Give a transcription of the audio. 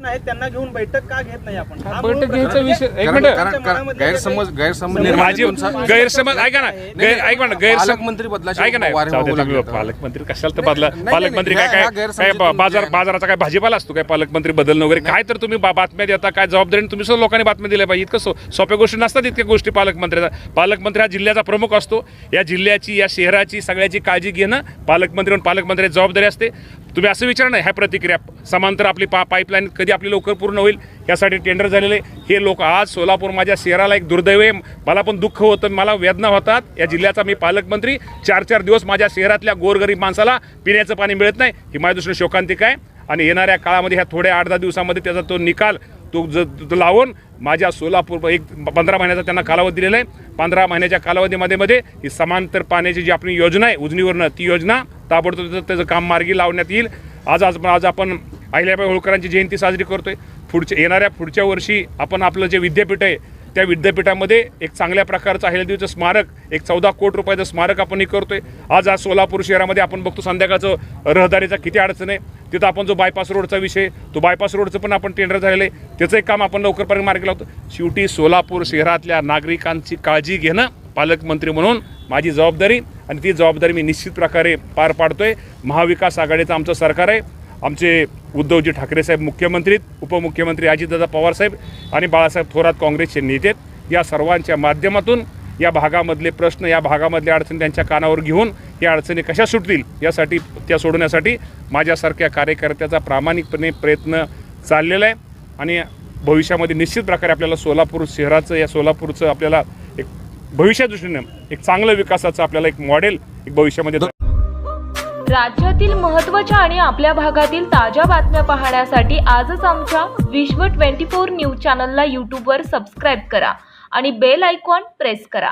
नाही त्यांना घेऊन बैठक का घेत नाही आपण? हा मूळ बैठक प्रश्न घ्यायचा आहे. विषय एक कारण- मिनिट. कारण- कारण मनामध्ये गैरसमज काही- गैरसमज समज- निर्माण माझी तुमचा- गैरसमज ऐका ना. गैर ऐका ना गैरसमज पालकमंत्री बदलाची ऐका नाही वारे जाऊ दे होऊ तुम्ही लागले आता. पालकमंत्री कशाला तर बदला नाही, नाही, पालकमंत्री काय ह्या काय बाजार जे आहे. बाजाराचा काय भाजीपाला असतो काय? पालकमंत्री बदलणं वगैरे काय तर तुम्ही बा- बातम्या देता काय जबाबदारी तुम्ही सुद्धा लोकांनी बातम्या दिल्या पाहिजे. इतकं सो- सोप्या गोष्टी नसतात इतक्या गोष्टी पालकमंत्र्याचा पालकमंत्री हा जिल्ह्याचा प्रमुख असतो. या जिल्ह्याची या शहराची सगळ्याची काळजी घेणं पालकमंत्री आणि पालकमंत्र्याची जबाबदारी असते. तुम्ही असं विचार नाही ह्या प्रतिक्रिया समांतर आपली पा पाईपलाईन कधी आपली लवकर पूर्ण होईल यासाठी टेंडर झालेले हे लोक आज सोलापूर माझ्या शहराला एक दुर्दैव आहे. मला पण दुःख होतं मला वेदना होतात. या जिल्ह्याचा मी पालकमंत्री. चार चार दिवस माझ्या शहरातल्या गोरगरीब माणसाला पिण्याचं पाणी मिळत नाही. ही माझ्या दृष्टीने शोकांतिक आहे. आणि येणाऱ्या काळामध्ये ह्या थोड्या आठ दहा दिवसामध्ये त्याचा तो निकाल तो ज लावून माझ्या सोलापूर एक पंधरा महिन्याचा त्यांना कालावधी दिलेला आहे. पंधरा महिन्याच्या कालावधीमध्ये मध्ये ही समांतर पाण्याची जी आपली योजना आहे उजनीवरनं ती योजना ताबडतोब त्याचं- काम मार्गी लावण्यात येईल. आज आज आज आपण अहिल्याबाई होळकरांची जयंती साजरी करतोय. पुढच्या येणाऱ्या पुढच्या वर्षी आपण आपलं जे विद्यापीठ आहे त्या विद्यापीठामध्ये एक चांगल्या प्रकारचं अहिल्यादेवीचं स्मारक एक चौदा कोटी रुपयाचं स्मारक आपण हे करतोय. आज आज सोलापूर शहरामध्ये आपण बघतो संध्याकाळचं रहदारीचा किती अडचण आहे. तिथं आपण जो बायपास रोडचा विषय तो बायपास रोडचं पण आपण टेंडर झालेलं आहे. त्याचं एक काम आपण लवकरपर्यंत मार्गी लावतो. शेवटी सोलापूर शहरातल्या नागरिकांची काळजी घेणं पालकमंत्री म्हणून माझी जबाबदारी आणि ती जबाबदारी मी निश्चित प्रकारे पार पाडतो आहे महाविकास आघाडीचं आमचं सरकार आहे. आमचे उद्धवजी ठाकरे साहेब मुख्यमंत्री उपमुख्यमंत्री अजितदादा पवार साहेब आणि बाळासाहेब थोरात काँग्रेसचे नेते आहेत. या सर्वांच्या माध्यमातून या भागामधले प्रश्न या भागामधल्या अडचणी त्यांच्या कानावर घेऊन या अडचणी कशा सुटतील यासाठी त्या सोडवण्यासाठी माझ्यासारख्या कार्यकर्त्याचा प्रामाणिकपणे प्रयत्न चाललेला आहे. आणि भविष्यामध्ये निश्चित प्रकारे आपल्याला सोलापूर शहराचं या सोलापूरचं आपल्याला एक भविष्या एक चांगलं विकासाचं आपल्याला एक मॉडेल एक भविष्यामध्ये राज्यातील महत्त्वाच्या आणि आपल्या भागातील ताज्या बातम्या पाहण्यासाठी आजच आमच्या विश्व 24 न्यूज चॅनलला यूट्यूबवर सबस्क्राईब करा आणि बेल आयकॉन प्रेस करा.